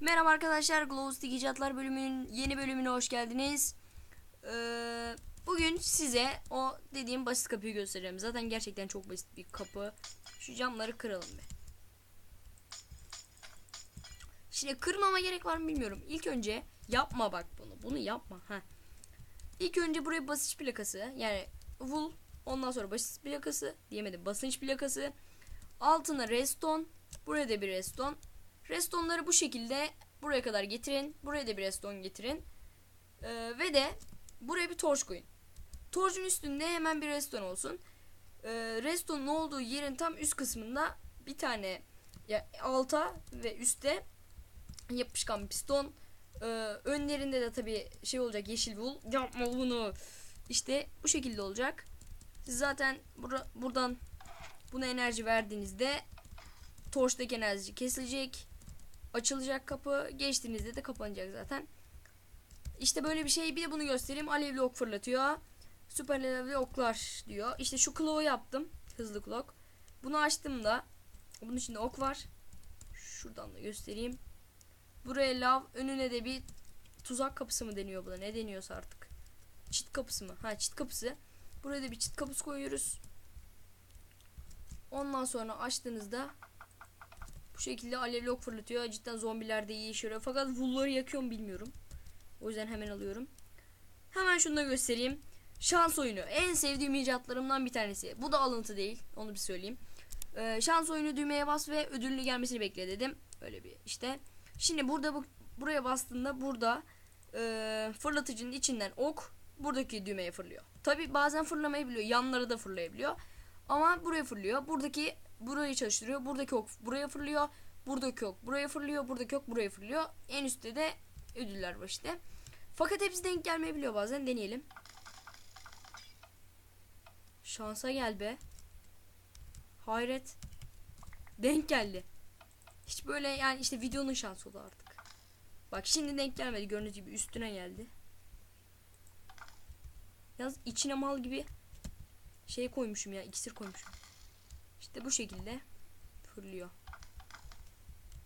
Merhaba arkadaşlar, Glowstick İcatlar bölümünün yeni bölümüne hoş geldiniz. Ee, bugün size o dediğim basit kapıyı göstereceğim. Zaten gerçekten çok basit bir kapı. Şu camları kıralım be. Şimdi kırmama gerek var mı bilmiyorum. İlk önce yapma bak bunu. Bunu yapma. ha. İlk önce buraya basınç plakası yani wool ondan sonra basınç plakası diyemedim basınç plakası altına reston buraya da bir reston Restonları bu şekilde buraya kadar getirin. Buraya da bir reston getirin. Ee, ve de buraya bir torç koyun. Torcun üstünde hemen bir reston olsun. Ee, restonun olduğu yerin tam üst kısmında bir tane ya alta ve üstte yapışkan piston. Ee, önlerinde de tabi şey olacak yeşil wool. Yapma bunu. İşte bu şekilde olacak. Siz zaten bura, buradan buna enerji verdiğinizde torçtaki enerji kesilecek açılacak kapı. Geçtiğinizde de kapanacak zaten. İşte böyle bir şey. Bir de bunu göstereyim. Alevli ok fırlatıyor. Süper alevli oklar diyor. İşte şu claw'u yaptım. Hızlı clock. Bunu açtım da bunun içinde ok var. Şuradan da göstereyim. Buraya lav önüne de bir tuzak kapısı mı deniyor buna? Ne deniyorsa artık. Çit kapısı mı? Ha çit kapısı. Buraya da bir çit kapısı koyuyoruz. Ondan sonra açtığınızda bu şekilde alevli ok fırlatıyor. Cidden zombiler de iyi işe yarıyor. Fakat wool'ları yakıyor mu bilmiyorum. O yüzden hemen alıyorum. Hemen şunu da göstereyim. Şans oyunu. En sevdiğim icatlarımdan bir tanesi. Bu da alıntı değil. Onu bir söyleyeyim. Ee, şans oyunu düğmeye bas ve ödülünü gelmesini bekle dedim. Öyle bir işte. Şimdi burada bu buraya bastığında burada e, fırlatıcının içinden ok buradaki düğmeye fırlıyor. Tabi bazen fırlamayabiliyor. Yanlara da fırlayabiliyor. Ama buraya fırlıyor. Buradaki burayı çalıştırıyor. Buradaki ok buraya fırlıyor. Buradaki ok buraya fırlıyor. Buradaki ok buraya fırlıyor. En üstte de ödüller var işte. Fakat hepsi denk gelmeyebiliyor bazen. Deneyelim. Şansa gel be. Hayret. Denk geldi. Hiç böyle yani işte videonun şansı oldu artık. Bak şimdi denk gelmedi. Gördüğünüz gibi üstüne geldi. Yalnız içine mal gibi şey koymuşum ya. iksir koymuşum. İşte bu şekilde fırlıyor.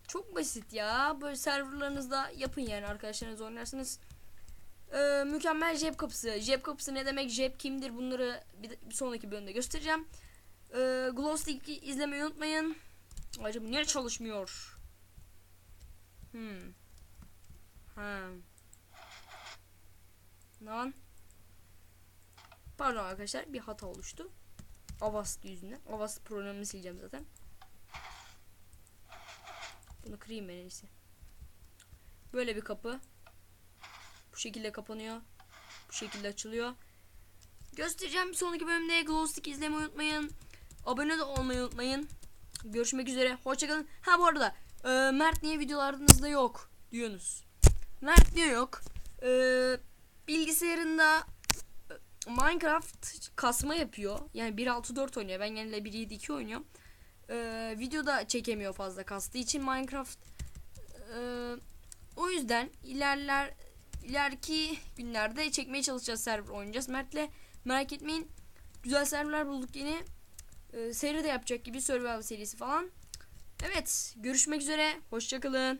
Çok basit ya. Böyle serverlarınızda yapın yani arkadaşlarınız oynarsınız. Ee, mükemmel cep kapısı. Cep kapısı ne demek? Cep kimdir? Bunları bir, bir sonraki bölümde göstereceğim. Ee, Glowstick'i izlemeyi unutmayın. Acaba niye çalışmıyor? Hmm. Ha. Lan. Pardon arkadaşlar bir hata oluştu. Avast yüzünden. Avast programını sileceğim zaten. Bunu kırayım ben en. Böyle bir kapı. Bu şekilde kapanıyor. Bu şekilde açılıyor. Göstereceğim bir sonraki bölümde Glowstick izlemeyi unutmayın. Abone de olmayı unutmayın. Görüşmek üzere. Hoşçakalın. Ha bu arada e, Mert niye videolarınızda yok diyorsunuz. Mert niye yok? E, bilgisayarında Minecraft kasma yapıyor. Yani 1.6.4 oynuyor. Ben genelde 1.7.2 oynuyorum. Ee, videoda çekemiyor fazla kastığı için Minecraft. Ee, o yüzden ilerler ileriki günlerde çekmeye çalışacağız server oynayacağız. Mert'le merak etmeyin. Güzel serverler bulduk yine. Ee, seri de yapacak gibi survival serisi falan. Evet, görüşmek üzere. Hoşçakalın.